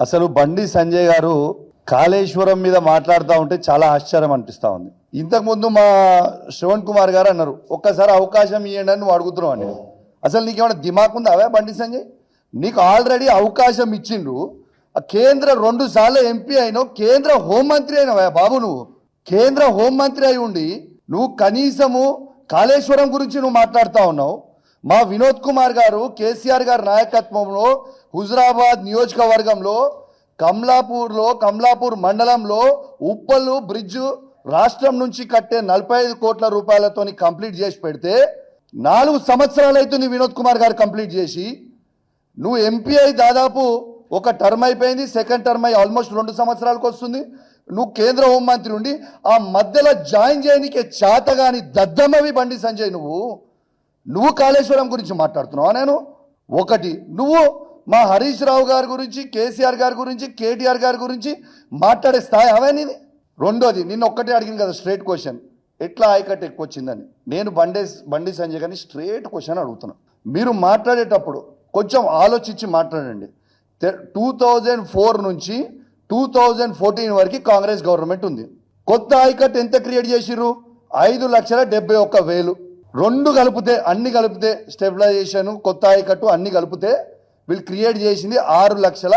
అసలు బండి సంజయ్ గారు కాళేశ్వరం మీద మాట్లాడుతూ ఉంటే చాలా ఆశ్చర్యం అనిపిస్తూ ఉంది. ఇంతకుముందు మా శ్రవణ్ కుమార్ గారు అన్నారు ఒక్కసారి అవకాశం ఇవ్వండి అని నువ్వు అడుగుతున్నావు అని. అసలు నీకేమైనా దిమాక్ ఉందా అవే బండి సంజయ్? నీకు ఆల్రెడీ అవకాశం ఇచ్చిండ్రు. ఆ కేంద్ర రెండు సార్లు ఎంపీ అయినావు కేంద్ర హోంమంత్రి అయినావా బాబు నువ్వు. కేంద్ర హోంమంత్రి అయి ఉండి నువ్వు కనీసము కాళేశ్వరం గురించి నువ్వు మాట్లాడుతూ ఉన్నావు. మా వినోద్ కుమార్ గారు కేసీఆర్ గారి నాయకత్వంలో హుజరాబాద్ నియోజకవర్గంలో కమలాపూర్లో కమలాపూర్ మండలంలో ఉప్పలు బ్రిడ్జ్ రాష్ట్రం నుంచి కట్టే నలభై ఐదు కోట్ల రూపాయలతోని కంప్లీట్ చేసి పెడితే నాలుగు సంవత్సరాలు అవుతుంది వినోద్ కుమార్ గారు కంప్లీట్ చేసి. నువ్వు ఎంపీ అయి దాదాపు ఒక టర్మ్ అయిపోయింది సెకండ్ టర్మ్ అయి ఆల్మోస్ట్ రెండు సంవత్సరాలకు వస్తుంది. నువ్వు కేంద్ర హోంమంత్రి ఉండి ఆ మధ్యలో జాయిన్ చేయనీకే చేతగాని దద్దమ్మవి బండి సంజయ్ నువ్వు. నువ్వు కాళేశ్వరం గురించి మాట్లాడుతున్నావా నేను? ఒకటి నువ్వు మా హరీష్ రావు గారి గురించి కేసీఆర్ గారి గురించి కేటీఆర్ గారి గురించి మాట్లాడే స్థాయి అవన్నీ రెండోది నిన్న ఒక్కటే అడిగింది కదా స్ట్రేట్ క్వశ్చన్ ఎట్లా ఆయకట్ ఎక్కువ వచ్చిందని? నేను బండే బండి సంజయ్ గారిని స్ట్రేట్ క్వశ్చన్ అడుగుతున్నా. మీరు మాట్లాడేటప్పుడు కొంచెం ఆలోచించి మాట్లాడండి. టూ థౌజండ్ ఫోర్ నుంచి టూ థౌజండ్ ఫోర్టీన్ వరకు కాంగ్రెస్ గవర్నమెంట్ ఉంది. కొత్త ఆయకట్ ఎంత క్రియేట్ చేసిర్రు? ఐదు లక్షల డెబ్బై ఒక్క వేలు. రెండు కలిపితే అన్ని కలిపితే స్టెబిలైజేషన్ కొత్త ఆయకట్టు అన్ని కలిపితే వీళ్ళు క్రియేట్ చేసింది ఆరు లక్షల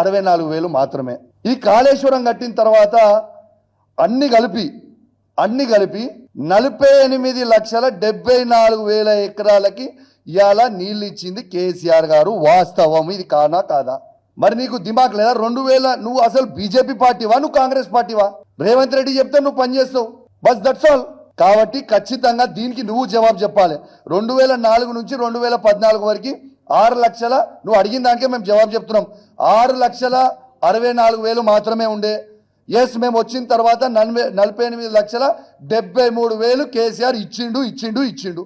అరవై నాలుగు వేలు మాత్రమే. ఈ కాళేశ్వరం కట్టిన తర్వాత అన్ని కలిపి అన్ని కలిపి నలభై ఎనిమిది లక్షల డెబ్బై నాలుగు వేల ఎకరాలకి ఇవాళ నీళ్ళు ఇచ్చింది కేసీఆర్ గారు. వాస్తవం ఇది కానా కాదా? మరి నీకు దిమాక్ లేదా? రెండు వేల నువ్వు అసలు బీజేపీ పార్టీవా? నువ్వు కాంగ్రెస్ పార్టీవా? రేవంత్ రెడ్డి చెప్తే నువ్వు పనిచేస్తావు బస్ దట్స్ ఆల్ కాబట్టి ఖచ్చితంగా దీనికి నువ్వు జవాబు చెప్పాలి. రెండు వేల నాలుగు నుంచి రెండు వేల పద్నాలుగు వరకు ఆరు లక్షల నువ్వు అడిగిన దానికే మేము జవాబు చెప్తున్నాం. ఆరు లక్షల అరవై నాలుగు వేలు మాత్రమే ఉండే. ఎస్ మేము వచ్చిన తర్వాత నలభై నలభై ఎనిమిది లక్షల డెబ్బై మూడు వేలు కేసీఆర్ ఇచ్చిండు ఇచ్చిండు ఇచ్చిండు.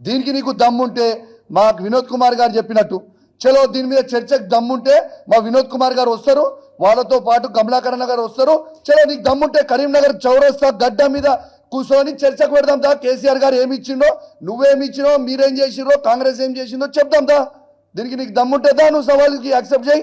దీనికి నీకు దమ్ముంటే మా వినోద్ కుమార్ గారు చెప్పినట్టు. చలో దీని మీద చర్చకు దమ్ముంటే మా వినోద్ కుమార్ గారు వస్తారు వాళ్ళతో పాటు కమలాకరణ గారు వస్తారు. చలో నీకు దమ్ముంటే కరీంనగర్ చౌరస్తా గడ్డ మీద కూర్చొని చర్చకు పెడదాం దా. కేసీఆర్ గారు ఏమి ఇచ్చిండో నువ్వేమి ఇచ్చినో మీరేం చేసిరో కాంగ్రెస్ ఏం చేసిందో చెప్దాం దా. దీనికి నీకు దమ్ముంటే దా నువ్వు సవాల్కి యాక్సెప్ట్ చేయి.